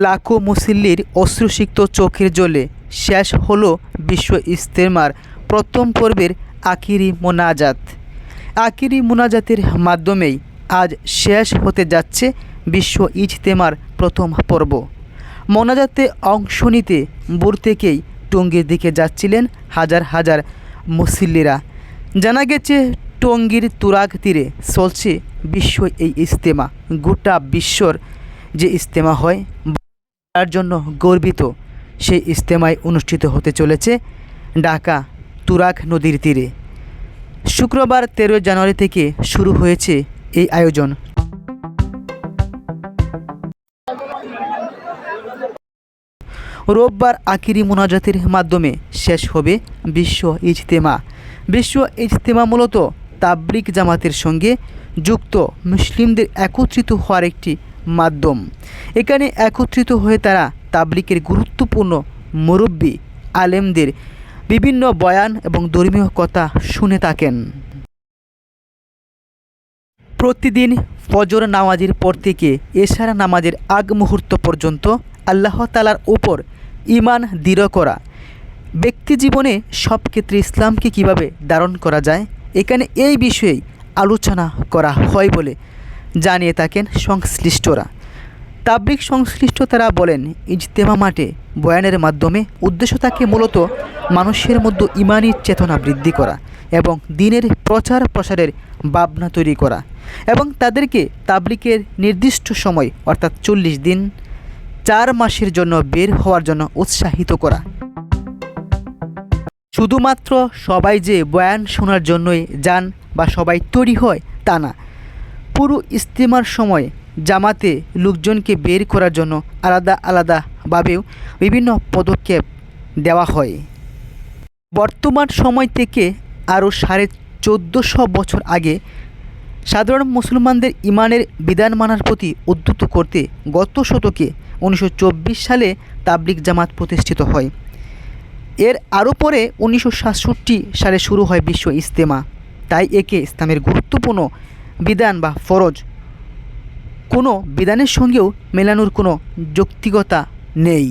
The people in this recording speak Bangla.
লাখো মুসল্লির অশ্রুসিক্ত চোখের জলে শেষ হলো বিশ্ব ইস্তেমার প্রথম পর্বের আকিরি মোনাজাত। আকিরি মোনাজাতের মাধ্যমেই আজ শেষ হতে যাচ্ছে বিশ্ব ইজতেমার প্রথম পর্ব। মোনাজাতে অংশ নিতে বুর থেকেই টঙ্গীর দিকে যাচ্ছিলেন হাজার হাজার মুসল্লিরা। জানা গেছে, টঙ্গীর তুরাগ তীরে চলছে বিশ্ব এই ইজতেমা। গোটা বিশ্বর যে ইজতেমা হয় তার জন্য গর্বিত। সেই ইজতেমায় অনুষ্ঠিত হতে চলেছে ঢাকা তুরাগ নদীর তীরে। শুক্রবার তেরো জানুয়ারি থেকে শুরু হয়েছে এই আয়োজন। রোববার আকিরি মোনাজাতের মাধ্যমে শেষ হবে বিশ্ব ইজতেমা। বিশ্ব ইজতেমা মূলত তাবরিক জামাতের সঙ্গে যুক্ত মুসলিমদের একত্রিত হওয়ার একটি মাধ্যম। এখানে একত্রিত হয়ে তারা তাবলিকের গুরুত্বপূর্ণ মুরব্বী আলেমদের বিভিন্ন বয়ান এবং ধর্মীয় কথা শুনে থাকেন। প্রতিদিন ফজর নামাজের পর থেকে এশারা নামাজের আগ মুহূর্ত পর্যন্ত আল্লাহ তালার উপর ইমান দৃঢ় করা। ব্যক্তি জীবনে সব ক্ষেত্রে ইসলামকে কীভাবে ধারণ করা যায়, এখানে এই বিষয়েই আলোচনা করা হয় বলে জানিয়ে থাকেন সংশ্লিষ্টরা। তাবলিক সংশ্লিষ্ট তারা বলেন, ইজতেমা মাঠে বয়ানের মাধ্যমে উদ্দেশ্য থাকে মূলত মানুষের মধ্যে ইমানি চেতনা বৃদ্ধি করা এবং দিনের প্রচার প্রসারের ভাবনা তৈরি করা এবং তাদেরকে তাবলিকের নির্দিষ্ট সময়, অর্থাৎ চল্লিশ দিন, চার মাসের জন্য বের হওয়ার জন্য উৎসাহিত করা। শুধুমাত্র সবাই যে বয়ান শোনার জন্যই যান বা সবাই তৈরি হয় তা না পুরো ইস্তেমার সময় জামাতে লোকজনকে বের করার জন্য আলাদা আলাদাভাবেও বিভিন্ন পদক্ষেপ দেওয়া হয়। বর্তমান সময় থেকে আরও সাড়ে চোদ্দোশো বছর আগে সাধারণ মুসলমানদের ইমানের বিধান মানার প্রতি উদ্ধত করতে গত শতকে উনিশশো চব্বিশ সালে তাবলিক জামাত প্রতিষ্ঠিত হয়। এর আরও পরে উনিশশো সাতষট্টি সালে শুরু হয় বিশ্ব ইস্তেমা তাই একে ইসলামের গুরুত্বপূর্ণ বিধান বা ফরজ। কোনো বিধানের সঙ্গেও মেলানোর কোনো যৌক্তিকতা নেই।